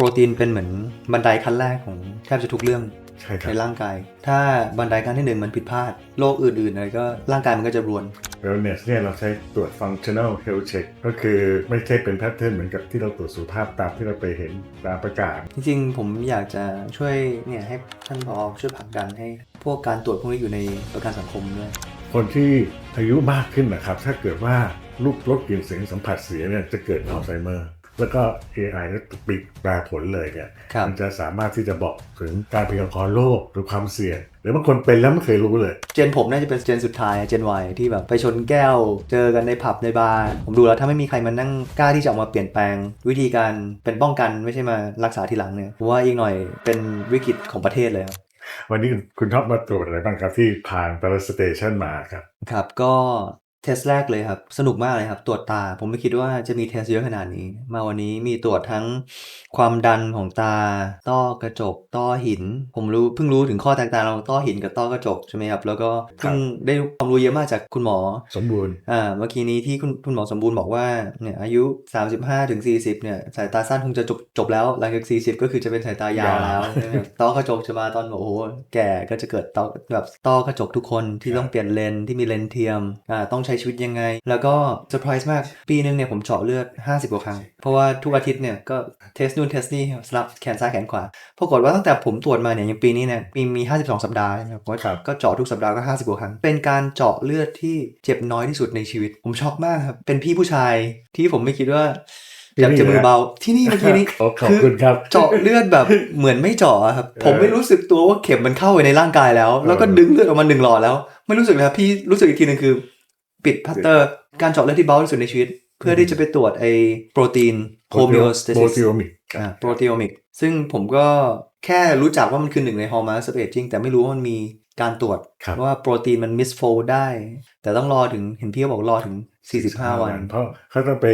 โปรตีนเป็นเหมือนบันไดขั้นแรกของแทบจะทุกเรื่องใช่ครัในบร่างกาย ถ้าบันไดขั้นที่หนึ่งมันผิดพลาด โรคอื่นๆอะไรก็ร่างกายมันก็จะรวน wellness เนี่ยเราใช้ตรวจ functional health check ก็คือไม่ใช่เป็นแพทเทิร์นเหมือนกับที่เราตรวจสุขภาพตามที่เราไปเห็นตามประกาศ จริงๆ ผมอยากจะช่วยเนี่ยให้ท่านพอช่วยผลักดันให้พวกการตรวจพวกนี้อยู่ในประกันสังคมด้วย คนที่อายุมากขึ้นนะครับ ถ้าเกิดว่าลูกลดกลิ่นเสียงสัมผัสเสียเนี่ยจะเกิดอัลไซเมอร์ แล้วก็ AI ก็ปิดแปลผลเลยเนี่ยครับมันจะสามารถที่จะบอกถึงการพยากรณ์โรคหรือความเสี่ยงหรือบางคนเป็นแล้วไม่เคยรู้เลย เจนผมน่าจะเป็นเจนสุดท้ายเจน Y ที่แบบไปชนแก้ว เจอกันในผับในบาร์ผมดูแล้วถ้าไม่มีใครมานั่งกล้าที่จะออกมาเปลี่ยนแปลง วิธีการเป็นป้องกันไม่ใช่มารักษาทีหลังเนี่ยผมว่าอีกหน่อยเป็นวิกฤตของประเทศเลยครับวันนี้คุณท็อปมาตรวจอะไรบ้างครับที่ผ่านแต่ละสเตชันมาครับ ครับก็ เทสแรกเลยครับ สนุกมากเลยครับ ตรวจตา ผมไม่คิดว่าจะมีเทสเยอะขนาดนี้ มาวันนี้มีตรวจทั้งความดันของตา ต้อกระจก ต้อหิน ผมรู้เพิ่งรู้ถึงข้อแตกต่างระหว่างต้อหินกับต้อกระจกใช่ไหมครับ แล้วก็เพิ่งได้ความรู้เยอะมากจากคุณหมอ สมบูรณ์ อ่า เมื่อกี้นี้ที่คุณคุณหมอสมบูรณ์บอกว่า เนี่ยอายุ 35ถึง40 เนี่ยสายตาสั้นคงจะจบจบแล้ว หลังจาก 40 ก็คือจะเป็นสายตายาวแล้วใช่ไหมครับต้อกระจกจะมาตอนโอ้โหแก่ก็จะเกิดต้อแบบต้อกระจกทุกคนที่ต้องเปลี่ยนเลนส์ที่มีเลนส์เทียม อ่า ต้องใช้ชีวิตยังไง แล้วก็เซอร์ไพรส์มาก ปีนึงเนี่ยผมเจาะเลือด 50กว่าครั้ง เพราะว่าทุกอาทิตย์เนี่ยก็เทสนู่นเทสนี่สลับแขนซ้ายแขนขวา ปรากฏว่าตั้งแต่ผมตรวจมาเนี่ยอย่างปีนี้เนี่ยมีมี 52 สัปดาห์นะครับก็ครับก็เจาะทุกสัปดาห์ก็ 50กว่าครั้ง เป็นการเจาะเลือดที่เจ็บน้อยที่สุดในชีวิต ผมช็อกมากครับ เป็นพี่ผู้ชายที่ผมไม่คิดว่าอยากจะมือเบาที่นี่เมื่อกี้นี้ขอขอบคุณครับ เจาะเลือดแบบเหมือนไม่เจาะอะครับ ผมไม่รู้สึกตัวว่าเข็มมันเข้าไปในร่างกายแล้ว แล้วก็ดึงเลือดออกมาหนึ่งหลอดแล้ว ไม่รู้สึกเลยครับพี่รู้สึกอีกทีหนึงคือ ปิดพัตเตอร์ การเจาะเลือดที่เบาที่สุดในชีวิต เพื่อที่จะไปตรวจไอ้โปรตีนโฮมิโอสเตโปรซิสตีโอมิกอ่าโปรตีโอมิกซึ่งผมก็แค่รู้จักว่ามันคือหนึ่งในฮอร์โมนสเปจจริงแต่ไม่รู้ว่ามันมีการตรวจครับว่าโปรตีนมันมิสโฟลได้ แต่ต้องรอถึงเห็นพี่เขาบอกรอถึง 45 วัน เพราะเขาต้องไป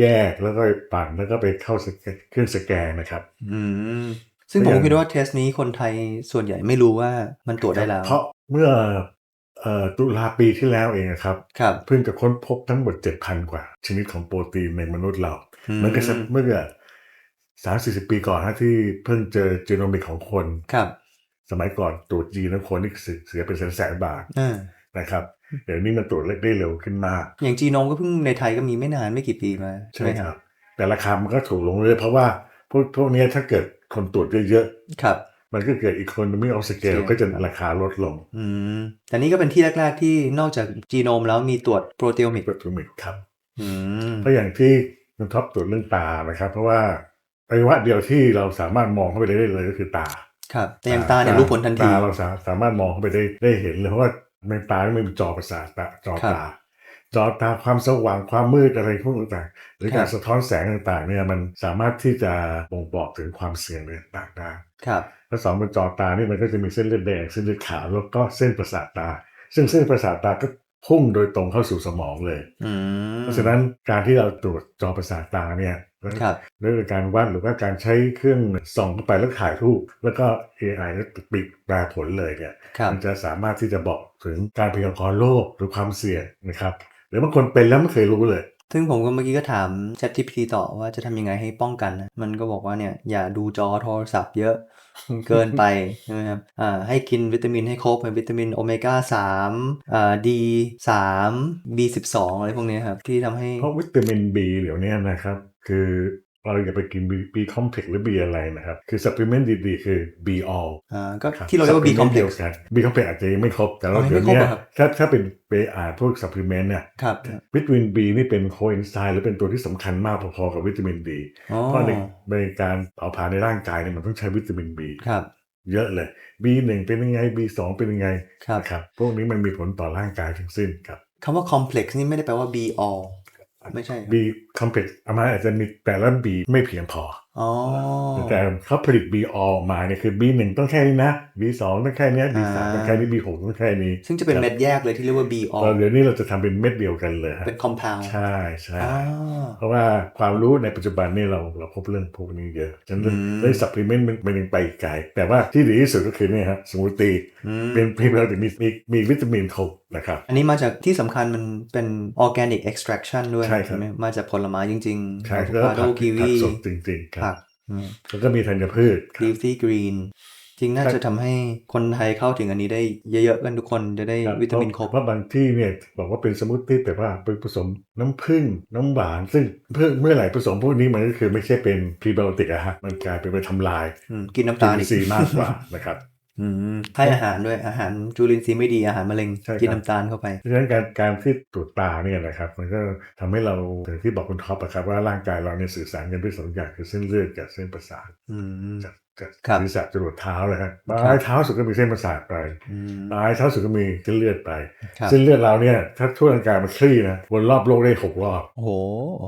แยกแล้วก็ไปปั่นแล้วก็ไปเข้าสแกนเครื่องสแกนนะครับ อืมซึ่งผมก็ยังคิดว่าเทสนี้คนไทยส่วนใหญ่ไม่รู้ว่ามันตรวจได้แล้ว เพราะเมื่อเอ่อ ตุลาปีที่แล้วเองนะครับครับเพิ่งจะค้นพบทั้งหมด 7,000 กว่า ชนิดของโปรตีนในมนุษย์เราอืมเหมือนกับเมื่อสามสี่สิบปีก่อนนะที่เพิ่งเจอจีโนมิกของคนครับ สมัยก่อนตรวจจีนของคนนี่เสียเป็นแสนแสนๆบาทอ่านะครับเดี๋ยวนี้มันตรวจได้เร็วขึ้นมาก อย่างจีโนมก็เพิ่งในไทยก็มีไม่นานไม่กี่ปีมาใช่ไหมครับ แต่ราคามันก็ถูกลงเรื่อยเพราะว่าพวกพวกเนี้ยถ้าเกิดคนตรวจเยอะครับๆ มันก็เกิดอีกคนไม่เอาสเกล Scale ก็จะราคาลดลง อืมแต่นี่ก็เป็นที่แรก ๆ ที่นอกจากจีโนมแล้วมีตรวจโปรตีโอมิกโปรตีมิกครับอืมเพราะอย่างที่คุณท็อปตรวจเรื่องตานะครับ เพราะว่าอวัยวะเดียวที่เราสามารถมองเข้าไปได้เลยก็คือตา ครับ แต่อย่างตาเนี่ยรู้ผลทันทีตาเราสาสามารถมองเข้าไปได้ได้เห็นเลยเพราะว่าในตาไม่มีจอประสาทตาจอครับตา จอตาความสว่างความมืดอะไรพวกต่างๆหรือครักาบรสะท้อนแสงต่างๆเนี่ยมันสามารถที่จะบ่งบอกถึงความเสี่ยงต่างๆได้ครับแล้วสองบนจอตานี่มันก็จะมีเส้นเลือดแดงเส้นเลือดขาวแล้วก็เส้นประสาทตา ซึ่งเส้นประสาทตาก็พุ่งโดยตรงเข้าสู่สมองเลยอืมเพราะฉะนั้นการที่เราตรวจจอประสาทตาเนี่ยครับด้วยการวัดหรือว่าการใช้เครื่องส่องเข้าไปแล้วถ่ายรูป แล้วก็ AI แล้วปิดแปลผลเลยเนี่ยครับมันจะสามารถที่จะบอกถึงการพยากรณ์โรคหรือความเสี่ยงนะครับ หรือบางคนเป็นแล้วไม่เคยรู้เลย ซึ่งผมก็เมื่อกี้ก็ถาม ChatGPT ต่อว่าจะทำยังไงให้ป้องกันนะมันก็บอกว่าเนี่ยอย่าดูจอโทรศัพท์เยอะเกินไปใช่ไหมครับอ่าให้กินวิตามินให้ครบเป็นวิตามินโอเมก้า3อ่า D 3 B 12อะไรพวกเนี้ยครับที่ทำให้เพราะวิตามิน B เหล่านี้นะครับ คือ เราอย่าไปกิน B, B complex หรือ B อะไรนะครับ คือ supplement ดีๆ คือ B all อ่าก็ครับที่เราเรียกว่า B supplement เดียว complex กัน B complex อาจจะยังไม่ครบ แต่เราอ๋อยังเดี๋ไม่ยวครบเนี้ยเหรอครับถ้าถ้าเป็นไปอ่านพวก supplement เนี่ยครับวิตามิน B นี่เป็นโคเอนไซม์หรือเป็นตัวที่สำคัญมากพอๆกับวิตามิน D อ๋อเพราะในในการเผาผลาญในร่างกายเนี่ยมันต้องใช้วิตามิน B ครับเยอะเลย B1 เป็นยังไง B2 เป็นยังไงครับนะครับพวกนี้มันมีผลต่อร่างกายทั้งสิ้นครับคำว่า complex นี่ไม่ได้แปลว่า B all ไม่ใช่ B complex อามาอาจจะมีแต่ละ B ไม่เพียงพออ๋อแต่เขาผลิต B all ออกมาเนี่ยคือ B1 ต้องแค่นี้นะ B2 ต้องแค่เนี้ย B3 อ่าต้องแค่นี้ B6 ต้องแค่นี้ ซึ่งจะเป็นเม็ดแยกเลยที่เรียกว่า B ตอ all นเดี๋ยวนี้เราจะทำเป็นเม็ดเดียวกันเลยฮะเป็น compound ใช่ใช่อ๋อเพราะว่าความรู้ในปัจจุบันนี่เราเราพบเรื่องพวกนี้เยอะฉะนั้นอืมได้สัพพลิเมนต์มันยังไปอีกไกลแต่ว่าที่ดีที่สุดก็คือเนี่ยครับสมมติตีอืมเป็นพรีไบโอติกมีมีมีวิตามินครบนะครับ อันนี้มาจากที่สำคัญมันเป็น organic extraction ด้วยใช่ครับไหมมาจากผลไม้จริงๆใช่อะโวแล้วคาโดผักกีผัวีกสดจริงๆคผัรับกอืมแล้วก็มีธัญพืชครับ leafy green จริงน่าครับจะทำให้คนไทยเข้าถึงอันนี้ได้เยอะๆกันทุกคนจะได้ครับวิตามินครบเพราะบางที่เนี่ยบอกว่าเป็นสมูทตี้แต่ว่าเป็นผสมน้ำผึ้งน้ำหวาน ซึ่งเพื่อเมื่อไหร่ผสมพวกนี้มันก็คือไม่ใช่เป็นพรีไบโอติกอะฮะมันกลายเป็นไปทำลายอืมกินน้ำจุตาลลิอีนกทรีย์มากกว่านะครับ อืมให้อาหารด้วยอาหารจุลินทรีย์ไม่ดีอาหารมะเร็งใช่ครับ กินน้ำตาลเข้าไป เพราะฉะนั้นการการที่ตรวจตาเนี่ยนะครับมันก็ทำให้เราอย่างที่บอกคุณท็อปอะครับว่าร่างกายเราเนี่ยสื่อสารกันด้วยสองอย่างคือเส้นเลือดกับเส้นประสาทอืม จากจากครับศีรษะจรดเท้าเลยครับปครัลายบเท้าสุดก็มีเส้นประสาทไปอืมปลายเท้าสุดก็มีเส้นเลือดไป ครับเส้นเลือดเราเนี่ยถ้าทั่วร่างกายมันคลี่นะวนรอบโลกได้หกรอบ โอ้โห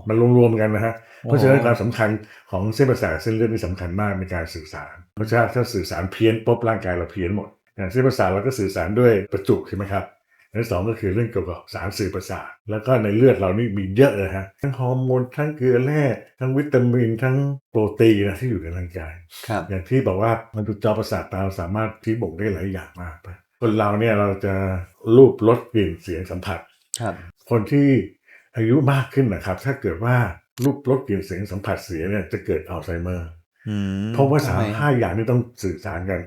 มันรวมๆกันนะฮะโอ้เพราะฉะนั้นความสำคัญของเส้นประสาทเส้นเลือดนี่สำคัญมากในการสื่อสาร เพราะฉะนั้นถ้าสื่อสารเพี้ยนปุ๊บร่างกายเราเพี้ยนหมดอย่างเส้นประสาทเราก็สื่อสารด้วยประจุใช่ไหมครับอันที่สองก็คือเรื่องเกี่ยวกับสารสื่อประสาทแล้วก็ในเลือดเรานี่มีเยอะเลยฮะทั้งฮอร์โมนทั้งเกลือแร่ทั้งวิตามินทั้งโปรตีนนะที่อยู่ในร่างกายครับอย่างที่บอกว่ามันดูจอประสาทตาเราสามารถที่บ่งได้หลายอย่างมากไปคนเราเนี่ยเราจะรูปรสกลิ่นเสียงสัมผัสครับ คนที่อายุมากขึ้นนะครับ ถ้าเกิดว่ารูปรสกลิ่นเสียงสัมผัสเสียเนี่ยจะเกิดอัลไซเมอร์อืม เพราะว่าสามทำไห้าอย่างนี้ต้องสื่อสารกัน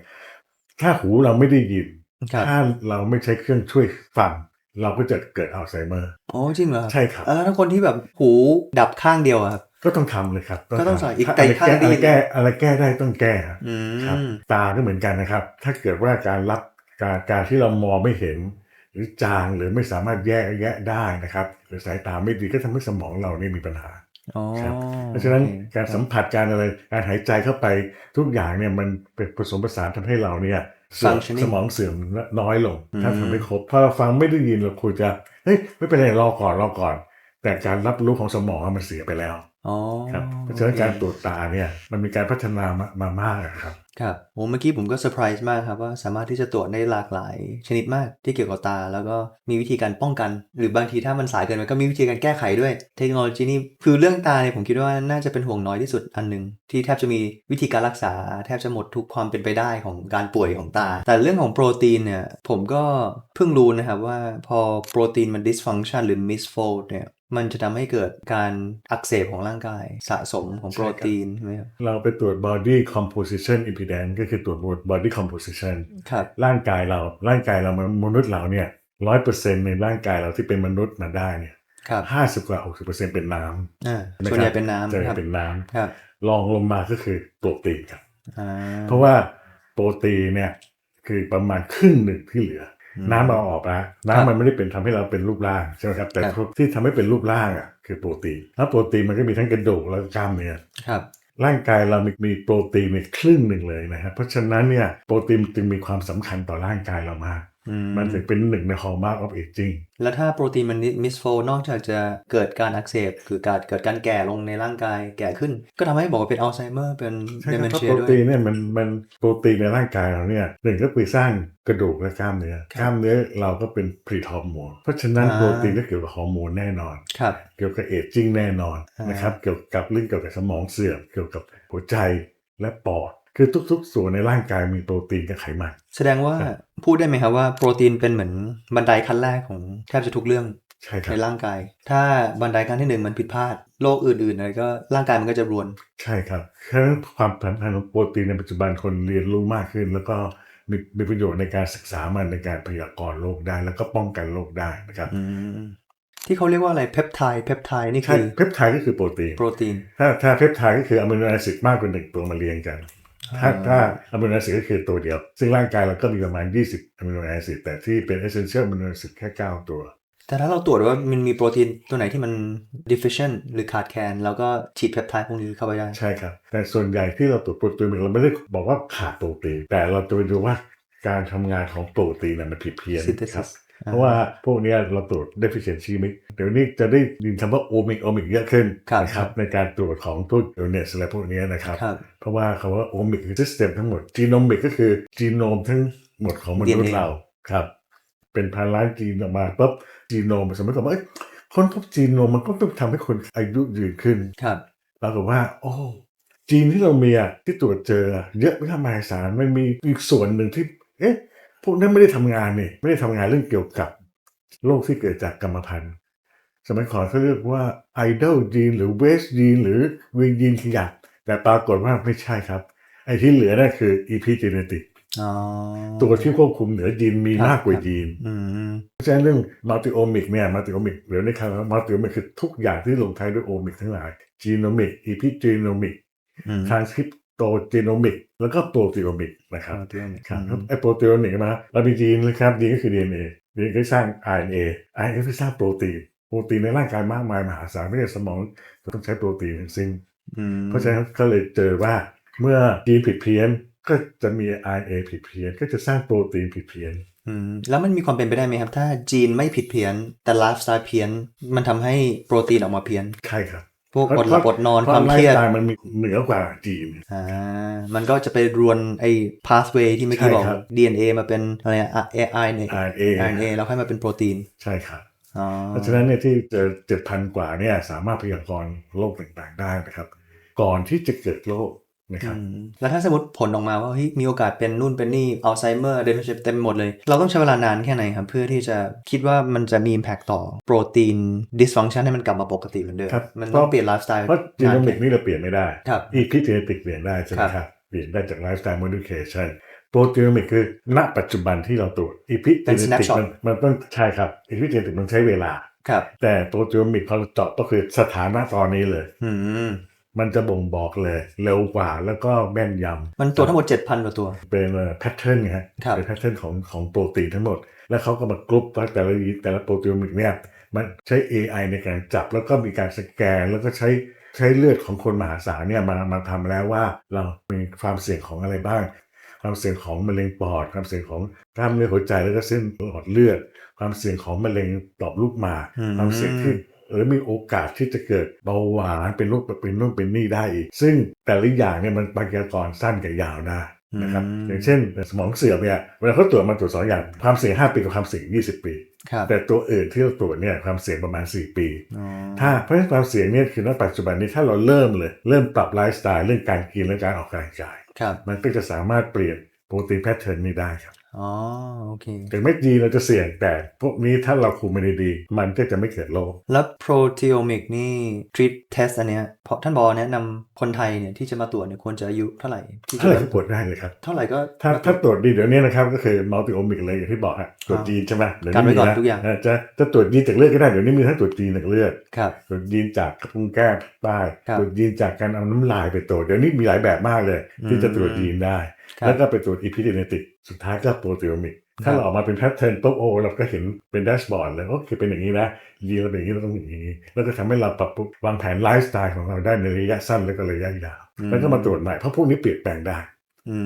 ถ้าหูเราไม่ได้ยินครับถ้าเราไม่ใช้เครื่องช่วยฟัง เราก็จะเกิดอัลไซเมอร์อ๋อจริงเหรอใช่ครับแล้วถ้าคนที่แบบหูดับข้างเดียวอะครับก็ต้องทำเลยครับก็ต้องทำใส่อีกถ้าไกลอะไรข้างแก้ดีอะไรแก้อะไรแก้ได้ต้องแก้ครับอืครับมตาก็เหมือนกันนะครับ ถ้าเกิดว่าการรับการการที่เรามองไม่เห็น หรือจางหรือไม่สามารถแยกแยะได้นะครับ หรือสายตาไม่ดีก็ทำให้สมองเราเนี่ยมีปัญหาอ๋อ ครับเพราะฉะนั้นโอเคการสัมผัสการอะไรการหายใจเข้าไปทุกอย่างเนี่ยมันเป็นผสมผสานทำให้เราเนี่ยเสื่อม Functioning สมองเสื่อมน้อยลง ถ้าอืมทำไม่ครบถ้าเราฟังไม่ได้ยินเราควรจะเฮ้ยไม่เป็นไรรอก่อนรอก่อน แต่การรับรู้ของสมองอะมันเสียไปแล้วอ๋อครับเพราะฉะนั้นการตรวจตาเนี่ยมันมีการพัฒนามามามากอะครับ ครับ โอ้เมื่อกี้ผมก็เซอร์ไพรส์มากครับว่า สามารถที่จะตรวจได้หลากหลาย ชนิดมากที่เกี่ยวกับตา แล้วก็มีวิธีการป้องกัน หรือบางทีถ้ามันสายเกินไปก็มีวิธีการแก้ไขด้วย เทคโนโลยีนี่คือเรื่องตาเนี่ยผมคิดว่าน่าจะเป็นห่วงน้อยที่สุดอันหนึ่งที่แทบจะมีวิธีการรักษา แทบจะหมดทุกความเป็นไปได้ของการป่วยของตา แต่เรื่องของโปรตีนเนี่ยผมก็เพิ่งรู้นะครับว่าพอโปรตีนมัน dysfunction หรือ misfold เนี่ย มันจะทำให้เกิดการอักเสบของร่างกายสะสมของโปรตีนใช่ไหมครับเราไปตรวจ body composition impedance ก็คือตรวจ body composition ครับร่างกายเราร่างกายเรามนุษย์เราเนี่ยร้อยเปอร์เซ็นในร่างกายเราที่เป็นมนุษย์มาได้เนี่ยครับห้าสิบกว่าหกสิบเปอร์เซ็นเป็นน้ำอ่าช่ไมส่วนใหญ่ครับเป็นน้ำส่วนใหคญ่รับเป็นน้ำครับรองลงมาก็คือโปรตีนครับอ่าเพราะว่าโปรตีนเนี่ยคือประมาณครึ่งหนึ่งที่เหลืออม น้ำเราออกนะครับน้ำมันไม่ได้เป็นทำให้เราเป็นรูปร่างใช่ไหมครับ แต่ครับที่ทำให้เป็นรูปร่างอะคือโปรตีนแล้วโปรตีนมันก็มีทั้งกระดูกแล้วก็กล้ามเนื้อครับร่างกายเรามีมีโปรตีนในครึ่งหนึ่งเลยนะครับเพราะฉะนั้นเนี่ยโปรตีนจึงมีความสำคัญต่อร่างกายเรามากอื มมันถึงเป็นหนึ่งในฮอร์โมนออฟเอจิ้งแล้วถ้าโปรตีนมันมิสโฟนอกจากจะเกิดการอักเสบคือการเกิดการแก่ลงในร่างกายแก่ขึ้น ก็ทำให้บอกว่าเป็นอัลไซเมอร์เป็นใช่เดคเมรับนเพราะเชียโปรด้วยตีนเนี่ยมันมันโปรตีนในร่างกายเราเนี่ยหนึ่งก็คือสร้างกระดูกและกล้ามเนื้อครับกล้ามเนื้อเราก็เป็นผลิตฮอร์โมนเพราะฉะนั้นอ่าโปรตีนก็เกี่ยวกับฮอร์โมนแน่นอนครับเกี่ยวกับเอจจิ้งแน่นอนอ่านนะครับเกี่ยวกับเรื่องเกี่ยวกับสมองเสื่อมเกี่ยวกับหัวใจและปอด คือทุกๆ ส่วนในร่างกายมีโปรตีนกับไขมัน แสดงว่าครับพูดได้ไหมครับว่าโปรตีนเป็นเหมือนบันไดขั้นแรกของแทบจะทุกเรื่องใช่ครัในบร่างกาย ถ้าบันไดขั้นที่หนึ่งมันผิดพลาดโรคอื่นๆอะไรก็ร่างกายมันก็จะรวน ใช่ครับฉะนั้นความสำคัญของโปรตีนในปัจจุบันคนเรียนรู้มากขึ้น แล้วก็มีมีประโยชน์ในการศึกษามันในการพยากรณ์โรคได้ แล้วก็ป้องกันโรคได้นะครับอืมที่เขาเรียกว่าอะไรเพปไทด์เพปไทด์นี่ใช่คือเพปไทด์ก็คือโปรตีนโปรตีนถ้าถ้าเพปไทด์ก็คืออะมิโนแอซิดมากกว่าหนึ่งตัวมาเรียงกัน ถ้าอ่าถ้าอะมิโนแอซิดก็คือตัวเดียว ซึ่งร่างกายเราก็มีประมาณ 20อะมิโนแอซิดแต่ที่เป็นเอเซนเชียลอะมิโนแอซิดแค่ 9 ตัว แต่ถ้าเราตรวจว่ามันมีโปรตีนตัวไหนที่มัน deficient หรือขาดแคลนเราก็ฉีดเพปไทด์พวกนี้เข้าไปได้ ใช่ครับ แต่ส่วนใหญ่ที่เราตรวจโปรตีนเราไม่ได้บอกว่าขาดโปรตีนแต่เราจะไปดูว่าการทำงานของโปรตีนน่ะมันผิดเพี้ยน Synthesis ครับ เพราะว่าพวกเนี้ยเราตรวจ deficiency มิเดี๋ยวนี้จะได้ยินคำว่าโอมิกโอมิกเยอะขึ้นครับนะครับในการตรวจของพวกเอเนสอะไรพวกเนี้ยนะครับครับ เพราะว่าคำว่าโอมิกคือ system ทั้งหมดจีโนมิกก็คือจีโนมทั้งหมดของมนุษ DNA ย์เราครับ เป็นพันล้านจีนออกมาปุ๊บจีโนมสมมติว่าเอ้ยคนพบจีโนมมันก็ต้องทำให้คนอายุยืนขึ้นครับปรากฏว่า โอ้จีนที่เรามีอะที่ตรวจเจออะเยอะไม่ทำมหาศาลมันมีอีกส่วนหนึ่งที่ เอ๊ะ พวกนั้นไม่ได้ทำงานนี่ไม่ได้ทำงานเรื่องเกี่ยวกับโรคที่เกิดจากกรรมพันธุ์สมัยก่อนเขาเรียกว่าไอดอลจีนหรือเวสจีนหรือวียีนขยักแต่ปรากฏว่าไม่ใช่ครับ ไอ้ที่เหลือนั่นคือ epigenetic อ๋อตัวที่ควบคุมเหนือยีนมีครับมากกว่าครับยีนอืมเพราะฉะนั้นเรื่อง multiomic เนี่ย multiomic หรือในคำว่า multiomic คือทุกอย่างที่ลงท้ายด้วย omic ทั้งหลาย genomic epigenomic อืม transcriptogenomic แล้วก็ proteomic นะครั บเอาตัวนี้ครับอืมไอ้โปรตีนเนี่ยมาเรามียีนนะครับยีนก็คือ DNA DNA ก็สร้าง RNA RNA ก็สร้างโปรตีนโปรตีนในร่างกายมากมายมหาศาลไม่ใช่สมองก็ต้องใช้โปรตีนทั้งสิ้นอืมเพราะฉะนั้นก็เลยเจอว่าเมื่อยีนผิดเพี้ยนก็จะมี RNA ผิดเพี้ยนก็จะสร้างโปรตีนผิดเพี้ยนอืมแล้วมันมีความเป็นไปได้ไหมครับ ถ้าจีนไม่ผิดเพี้ยนแต่ไลฟ์สไตล์เพี้ยน มันทำให้โปรตีนออกมาเพี้ยนใช่ครับ พวกเพราะอดหลับอดนอนเพคราะวามไลเครีฟ์ยดสไตล์มันมีเหนือกว่าจีนอ่ามันก็จะไปรวนไอ้ pathway ที่เมื่อกี้ใช่บอกครับ DNA มาเป็นอะไรอะ RNA RNA RNA แล้วค่อยมาเป็นโปรตีน ใช่ครับอ๋อเพราะฉะนั้นเนี่ยที่เจอเจ็ดพันกว่าเนี่ยสามารถพยากรณ์โรคต่างๆได้นะครับ ก่อนที่จะเกิดโรค นะครับอืมแล้วถ้าสมมติผลออกมาว่าเฮ้ยมีโอกาสเป็นนู่นเป็นนี่อัลไซเมอร์เดนเชเต็มหมดเลย เราต้องใช้เวลานานแค่ไหนครับ เพื่อที่จะคิดว่ามันจะมี impact ต่อโปรตีน dysfunction ให้มันกลับมาปกติเหมือนเดิมครับมันต้องเปลี่ยนไลฟ์สไตล์เพราะจีโนมิกนี่เราเปลี่ยนไม่ได้ครับอีพิเจเนติกเปลี่ยนได้ใช่ไหมครับครับเปลี่ยนได้จากไลฟ์สไตล์ modification โปรตีโนมิกคือณปัจจุบันที่เราตรวจอีพิเจเป็นเนติก snapshot มันมันต้องใช่ครับอีพิเจเนติกมันใช้เวลาครับแต่โปรตีโนมิกพอเราเจาะก็คือสถานะตอนนี้เลยอื มมันจะบ่งบอกเลย เร็วกว่าแล้วก็แม่นยำมันตัวทั้งหมด 7,000กว่าตัว เป็นแพทเทิร์นไงฮะครับเป็นแพทเทิร์นของของโปรตีนทั้งหมด แล้วเขาก็มากรุ๊ปว่าแต่ละแต่ละโปรตีนมิกเนี่ยมันใช้ AI ในการจับแล้วก็มีการสแกน แล้วก็ใช้ใช้เลือดของคนมหาศาลเนี่ยมามาทำแล้วว่าเรามีความเสี่ยงของอะไรบ้าง ความเสี่ยงของมะเร็งปอด ความเสี่ยงของกล้ามเนื้อหัวใจแล้วก็เส้นหลอดเลือด ความเสี่ยงของมะเร็งปลอบลูกหมากอืมความเสี่ยงที่ เออมีโอกาสที่จะเกิดเบาหวานเป็นโรคเป็นนู่นเป็นนี่ได้อีก ซึ่งแต่ละอย่างเนี่ยมันพยากรณ์สั้นกับยาวได้นะครับอืมอย่างเช่นสมองเสื่อมเนี่ยเวลาเขาตรวจมันตรวจสองอย่างความเสี่ยง5ปีกับความเสี่ยง20 ปีครับแต่ตัวอื่นที่เราตรวจเนี่ยความเสี่ยงประมาณ 4 ปีอ๋อถ้าเพราะฉะนั้นความเสี่ยงเนี่ยคือณปัจจุบันนี้ถ้าเราเริ่มเลย เริ่มปรับไลฟ์สไตล์เรื่องการกินและการออกกำลังกายครับมันก็จะสามารถเปลี่ยนโปรตีนแพทเทิร์นนี้ได้ครับ อ๋อโอเคถึงไม่ดีเราจะเสี่ยงแต่พวกนี้ถ้าเราคุมมันดี มันก็จะไม่เกิดโรคแล้ว proteomic นี่ treat test อันเนี้ยเพราะท่านบอกแนะนำคนไทยเนี่ยที่จะมาตรวจเนี่ยควรจะอายุเท่าไหร่ที่จะเท่าไหร่ก็ตรวจได้เลยครับ เท่าไหร่ก็ถ้าถ้าตรวจดีเดี๋ยวนี้นะครับก็คือมัลติโอมิกเลยอย่างที่บอกฮะตรวจยีนใช่ไหมเดี๋ยวกันไว้ก่อนมีะทุกอย่างจะจะตรวจยีนจากเลือดก็ได้เดี๋ยวนี้มีทั้งตรวจยีนจากเลือดครับตรวจยีนจากกระพุ้งแก้มใต้ครับตรวจยีนจากการเอาน้ำลายไปตรวจเดี๋ยวนี้มีหลายแบบมากเลย ที่จะตรวจยีนได้ครับแล้วก็ไปตรวจอีพิเจเนติกสุดท้ายก็โปรตีโอมิกถ้าเราออกมาเป็นแพทเทิร์นปุ๊บโอ้เราก็เห็นเป็นแดชบอร์ดเลยโอเคเป็นอย่างนี้นะยีนเราเป็นอย่างนี้เราต้องอย่างนี้ แล้วก็ทำให้เราปรับปรุงวางแผนไลฟ์สไตล์ของเราได้ในระยะสั้นแล้วก็ระยะยาวอืมแล้วก็มาตรวจใหม่เพราะพวกนี้เปลี่ยนแปลงได้ อื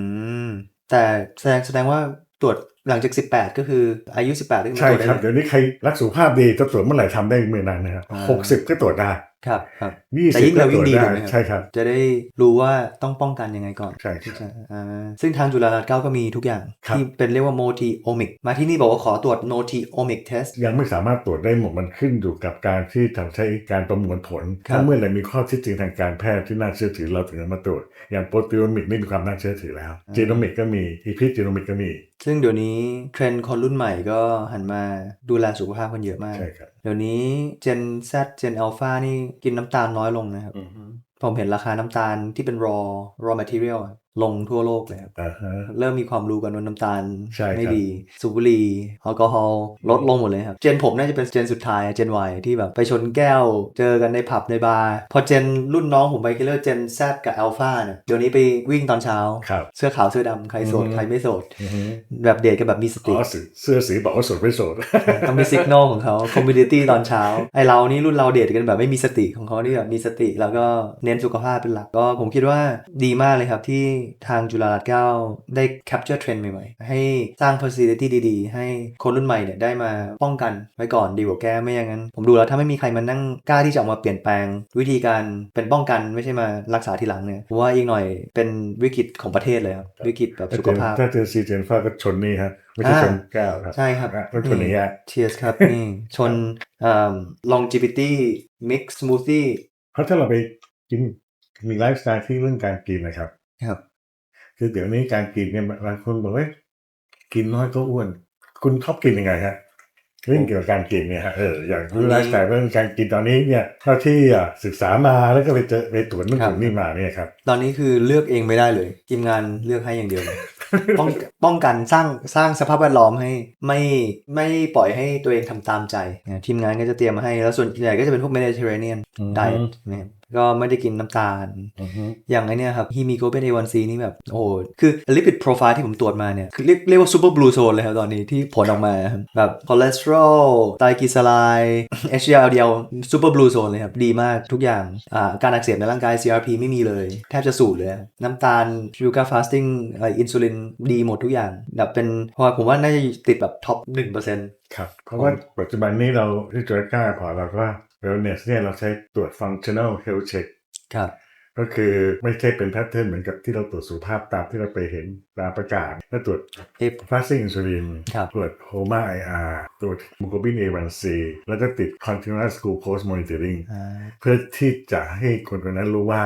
มแต่แสดงแสดงว่าตรวจหลังจาก 18 ก็คืออายุ 18ก็คือใช่ตรวจได้ครับเลยเดี๋ยวนี้ใครรักสุขภาพดีจะตรวจเมื่อไหร่ทำได้เมื่อนั้นนะครับอ่าหกสิบก็ตรวจได้ ครับครับยี่แต่สิบยิ่งก็เร็วตรยิ่วจงดีได้ถูกไหมครับใช่ครับ จะได้รู้ว่าต้องป้องกันยังไงก่อน ใช่ครับที่จะอ่าซึ่งทางจุฬาลงกรณ์ก็มีทุกอย่างครับที่เป็นเรียกว่า multi-omic มาที่นี่บอกว่าขอตรวจ multi-omic test ยังไม่สามารถตรวจได้หมดมันขึ้นอยู่กับการที่ทำใช้การประมวลผลครับถ้าเมื่อไหร่มีข้อเที่จริงทางการแพทย์ที่น่าเชื่อถือเราถึงจะมาตรวจ อย่างโปรตีโอมิกนี่มีความน่าเชื่อถือแล้วจีโนมิกก็มีอีพิจีโนมิกก็มี ซึ่งเดี๋ยวนี้เทรนด์คนรุ่นใหม่ก็หันมาดูแลสุขภาพกันเยอะมาก ใช่ครับ เดี๋ยวนี้ Gen Z Gen Alpha นี่กินน้ำตาลน้อยลงนะครับผมเห็นราคาน้ำตาลที่เป็น raw raw material อะ ลงทั่วโลกเลยครับอ่าฮะเริ่มมีความรู้กันว่าน้ำตาลใช่ครับไม่ดีสูบบุหรี่แอลกอฮอล์ลดลงหมดเลยครับ เจนผมน่าจะเป็นเจนสุดท้ายเจน Y ที่แบบไปชนแก้ว เจอกันในผับในบาร์พอเจนรุ่นน้องผมไปก็เรียกเจน Z กับ Alpha เนี่ยเดี๋ยวนี้ไปวิ่งตอนเช้าครับเสื้อขาวเสื้อดำใครโสดอืมใครไม่โสดอือฮึแบบเดทกันแบบมีสอ๋ติอสีเสื้อสีบอกว่าโสดไม่โสดต้องมีสัญญาณของเขาคอมมูนิตี้ตอนเช้าไอเรานี่รุ่นเราเดทกันแบบไม่มีสติของเขานี่แบบมีสติแล้วก็เน้นสุขภาพเป็นหลักก็ผมคิดว่าดีมากเลยครับที่ทางจุฬาลงกรณ์ได้ capture trend ใหม่ๆ ให้สร้าง facility ดีๆ ให้คนรุ่นใหม่เนี่ยได้มาป้องกันไว้ก่อนดีกว่าแก้ไม่อย่างนั้น ผมดูแล้วถ้าไม่มีใครมานั่งกล้าที่จะออกมาเปลี่ยนแปลง วิธีการเป็นป้องกันไม่ใช่มารักษาทีหลังเนี่ยผมว่าอีกหน่อยเป็นวิกฤตของประเทศเลยครับวิกฤตแบบสุขภาพถ้าเจอซีเจนฟ้าก็ชนนี่ฮะไม่ใช่อ่าชนแก้วครับใช่ครับอะต้องชนอย่างเงี้ยเชียร์ครับนี่ชนเอ่อ longevity mix smoothie เพราะถ้าเราไปกินมีไลฟ์สไตล์ที่เรื่องการกินนะครับ ครับ คือเดี๋ยวนี้การกินเนี่ยบางคนบอกว่ากินน้อยก็อ้วน คุณชอบกินยังไงฮะเรื่องเกี่ยวกับการกินเนี่ยฮะเอออย่างรู้ไลฟ์สไตล์เรื่องการกินตอนนี้เนี่ยเท่าที่อะศึกษามาแล้วก็ไปเจอไปตรวจนู่นครัตบรวจนี่มาเนี่ยครับตอนนี้คือเลือกเองไม่ได้เลยทีมงานเลือกให้อย่างเดียวเลยป้องป้องกันสร้างสร้างสภาพแวดล้อมให้ไม่ไม่ปล่อยให้ตัวเองทำตามใจนะทีมงานก็จะเตรียมมาให้แล้วส่วนใหญ่ก็จะเป็นพวก Mediterranean อืม diet นะครับก็ไม่ได้กินน้ำตาล อย่างไอเนี้ยครับฮีมีโกเป็น A1C นี่แบบ โอ้โหคือลิปิดโปรไฟล์ที่ผมตรวจมาเนี่ย คือเรียกเรียกว่าซูเปอร์บลูโซนเลยครับตอนนี้ที่ผลออกมาครับแบบคอเลสเตอรอลไตรกลีเซอไรด์ HDL LDL ซูเปอร์บลูโซนเลยครับ ดีมากทุกอย่างอ่าการอักเสบในร่างกาย CRP ไม่มีเลย แทบจะสูตรเลยครับน้ำตาลชูการ์ฟาสติ้งอินซูลินดีหมดทุกอย่างแบบเป็นเพราะว่าผมว่าน่าจะติดแบบท็อป1%ครับเพราะว่าปัจจุบันนี้เราที่จอยก้าพอเราก็ wellness เนี่ยเราใช้ตรวจ functional health check ครับก็คือไม่ใช่เป็นแพทเทิร์นเหมือนกับที่เราตรวจสุขภาพตามที่เราไปเห็นตามประกาศก็ตรวจเอฟ fasting insulin ครับตรวจ HOMA IR ตรวจ hemoglobin A1C แล้วก็ติด continuous glucose monitoring อ่าเพื่อที่จะให้คนคนนั้นรู้ว่า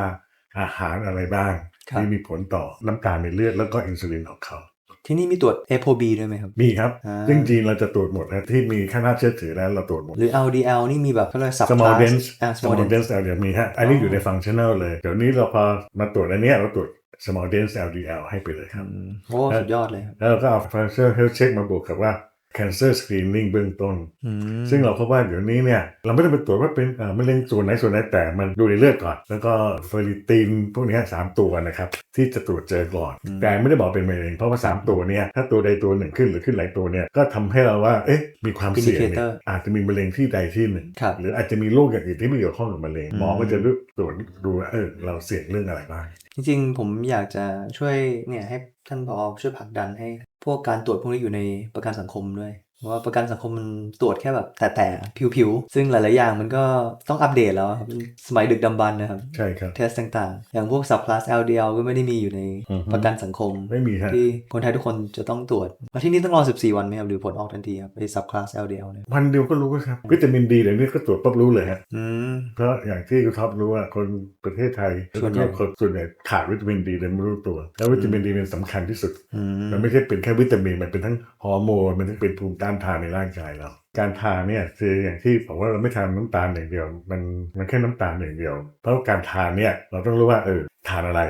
อาหารอะไรบ้างครับที่มีผลต่อน้ำตาลในเลือดแล้วก็อินซูลินของเขา ที่นี่มีตรวจ ApoB ด้วยไหมครับ มีครับอ่าซึ่งจริงๆเราจะตรวจหมดนะที่มีค่าน่าเชื่อถือแล้วเราตรวจหมด หรือ LDL นี่มีแบบเขาเรียก subclass small dense อ่า small dense LDL มีฮะอันนี้อยู่ใน functional เลย เดี๋ยวนี้เราพอมาตรวจอันเนี้ยเราตรวจ small dense LDL ให้ไปเลยครับอืมโอ้สุดยอดเลยครับแล้วเราก็เอา functional health check มาบวกกับว่า cancer screening เบื้องต้นอืมซึ่งเราพบว่าเดี๋ยวนี้เนี่ยเราไม่ต้องไปตรวจว่าเป็นเอ่อมะเร็งส่วนไหนส่วนไหนแต่มันดูในเลือดก่อน แล้วก็เฟอร์ริตินพวกเนี้ยสามตัวนะครับที่จะตรวจเจอก่อน แต่ไม่ได้บอกเป็นมะเร็งเพราะว่า 3 ตัวเนี่ยถ้าตัวใดตัวหนึ่งขึ้นหรือขึ้นหลายตัวเนี่ยก็ทำให้เราว่าเอ๊ะมีความเสี่ยงเนี่ยอาจจะมีมะเร็งที่ใดที่หนึ่งครับหรืออาจจะมีโรคอย่างอื่นที่ไม่เกี่ยวข้องกับมะเร็งอืมหมอก็จะตรวจดูว่าเออเราเสี่ยงเรื่องอะไรบ้างจริงๆผมอยากจะช่วยเนี่ยให้ท่านพอช่วยผลักดันให้ พวกการตรวจพวกนี้อยู่ในประกันสังคมด้วย ว่าประกันสังคมมันตรวจแค่แบบแต่แต่ผิวๆ ซึ่งหลาย ๆ อย่างมันก็ต้องอัปเดตแล้วครับสมัยดึกดำบรรพ์นะครับ ใช่ครับ เทสต่างๆ อย่างพวก subclass LDL ก็ไม่ได้มีอยู่ในอือฮึประกันสังคม ไม่มีฮะที่คนไทยทุกคนจะต้องตรวจแล้วที่นี่ต้องรอ 14 วันไหมครับ หรือผลออกทันทีครับไอ้ subclass LDL เนี่ยวันเดียวก็รู้ครับ วิตามินดีเดี๋ยวนี้ก็ตรวจปั๊บรู้เลยฮะอืมเพราะอย่างที่คุณท็อปรู้ว่าคนประเทศไทยส่วนใหญ่แล้วก็คนส่วนใหญ่ขาดวิตามินดีเลยไม่รู้ตัวแล้ววิตามินดีเป็นสำคัญที่สุดอืมมันไม่ใช่เป็นแค่วิตามินมันเป็นทั้งฮอร์โมนมันทั้งเป็นภูมิต้านทานในร่างกายเรา การทานเนี่ยคืออย่างที่บอกว่าเราไม่ทานน้ำตาลอย่างเดียว มันมันแค่น้ำตาลอย่างเดียว เพราะการทานเนี่ยเราต้องรู้ว่าเออทานอะไร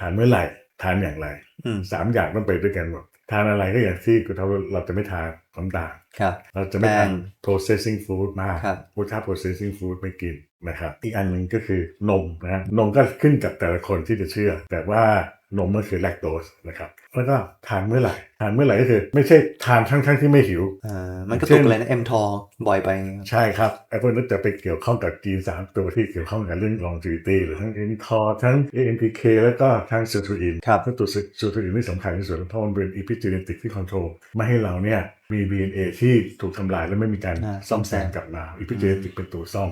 ทานเมื่อไหร่ทานอย่างไรอืมสามอย่างต้องไปด้วยกันหมดทานอะไรก็อย่างที่คุณท็อปเราจะไม่ทานน้ำตาลครับเราจะไม่ทานแป้ง processing food มากครับพวกถ้า processing food ไม่กินนะครับ อีกอันหนึ่งก็คือนมนะนมก็ขึ้นกับแต่ละคนที่จะเชื่อ แต่ว่า นมก็คือแลคโตสนะครับแล้วก็ทานเมื่อไหร่ ทานเมื่อไหร่ก็คือ ไม่ใช่ทานทั้งทั้งๆที่ไม่หิวอ่ามันก็เช่ตกนอะไรนะ m t o บ่อยไปไงครับใช่ครับไอ้พวกนั้นจะไปเกี่ยวข้องกับจีนสามตัวที่เกี่ยวข้องกับเรื่อง longevity หรือทั้ง mTOR ทั้ง AMPK แล้วก็ทั้ง sirtuin ครับซึ่งตัว sirtuin นี่สำคัญที่สุดเพราะมันเป็น epigenetic ที่ control ไม่ให้เราเนี่ยมี DNA ที่ถูกทำลายและไม่มีการอ่าซ่อมแซมกลับมา epigenetic เป็นตัวซ่อม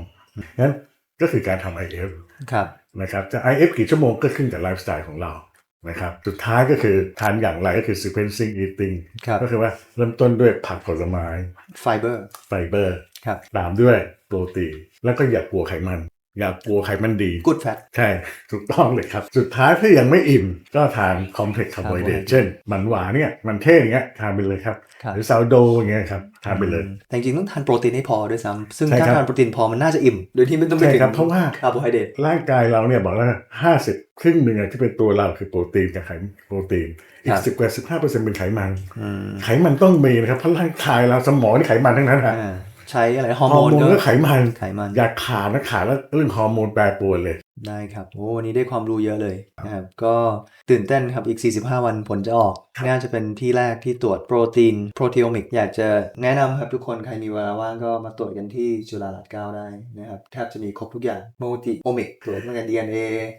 งั้นก็คือการทำ IF ครับนะครับจะ IF กี่ชั่วโมงก็ขึ้นกับไลฟ์สไตล์ของเรา นะครับสุดท้ายก็คือทานอย่างไรก็คือ sequencing eating ครับก็คือว่าเริ่มต้นด้วยผักผลไม้ไฟเบอร์ไฟเบอร์ครับตามด้วยโปรตีนแล้วก็อย่ากลัวไขมัน อย่ากลัวไขมันดี good fat ใช่ ถูกต้องเลยครับ สุดท้ายถ้ายังไม่อิ่มก็ทานคอมเพล็กซ์คาร์โบไฮเดรต Carbohydrate เช่น มันหวานเนี่ยมันเทศอย่างเงี้ยทานไปเลยครับ ครับ หรือซาวโดอย่างเงี้ยครับทานไปเลย แต่จริงๆต้องทานโปรตีนให้พอด้วยซ้ำซึ่งใช่ถ้าครับ ทานโปรตีนพอมันน่าจะอิ่ม โดยที่ไม่ต้องไปใช่ถึงครับเพราะว่าคาร์โบไฮเดรตร่างกายเราเนี่ยบอกแล้วห้าสิบครึ่งหนึ่งอะที่เป็นตัวเราคือโปรตีนกับไขโปรตีนอีครักบสิบกว่าสิบห้าเปอร์เซ็นต์เป็นไขมัน อืมไขมันต้องมีนะครับเพราะร่างกายเราสมองนี่ไขมันทั้งนั้นฮะ อ่า ใช้อะไรฮอร์ฮโมอร์นโมนก็ก็ไขมันไขมันอย่าขาดนะขาดแล้วเรื่องฮอร์โมนแปรปรวนเลย ได้ครับ โอ้วันนี้ได้ความรู้เยอะเลยนะครับ ก็ตื่นเต้นครับ อีก 45 วันผลจะออกครับน่าจะเป็นที่แรกที่ตรวจโปรตีน โปรตีโอมิก อยากจะแนะนำครับทุกคน ใครมีเวลาว่างก็มาตรวจกันที่จุฬาลาดเกล้าได้นะครับ แทบจะมีครบทุกอย่าง โมติโอมิก ตรวจตั้งแต่ DNA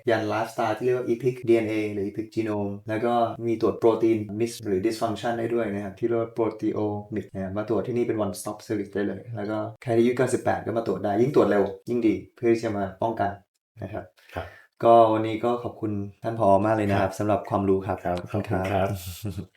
ยันไลฟ์สไตล์ที่เรียกว่า EPIC DNA หรือ EPIC genome แล้วก็มีตรวจโปรตีน miss หรือ dysfunction ได้ด้วยนะครับ ที่เรียกว่าโปรตีโอมิกนะครับมาตรวจที่นี่เป็น one stop service ได้เลย แล้วก็ใครที่อายุเกิน18ก็มาตรวจได้ ยิ่งตรวจเร็วยิ่งดี เพื่อที่จะมาป้องกัน นะครับครับก็วันนี้ก็ขอบคุณท่านพอมากเลยนะครับสำหรับความรู้ครับครับขอบคุณครับ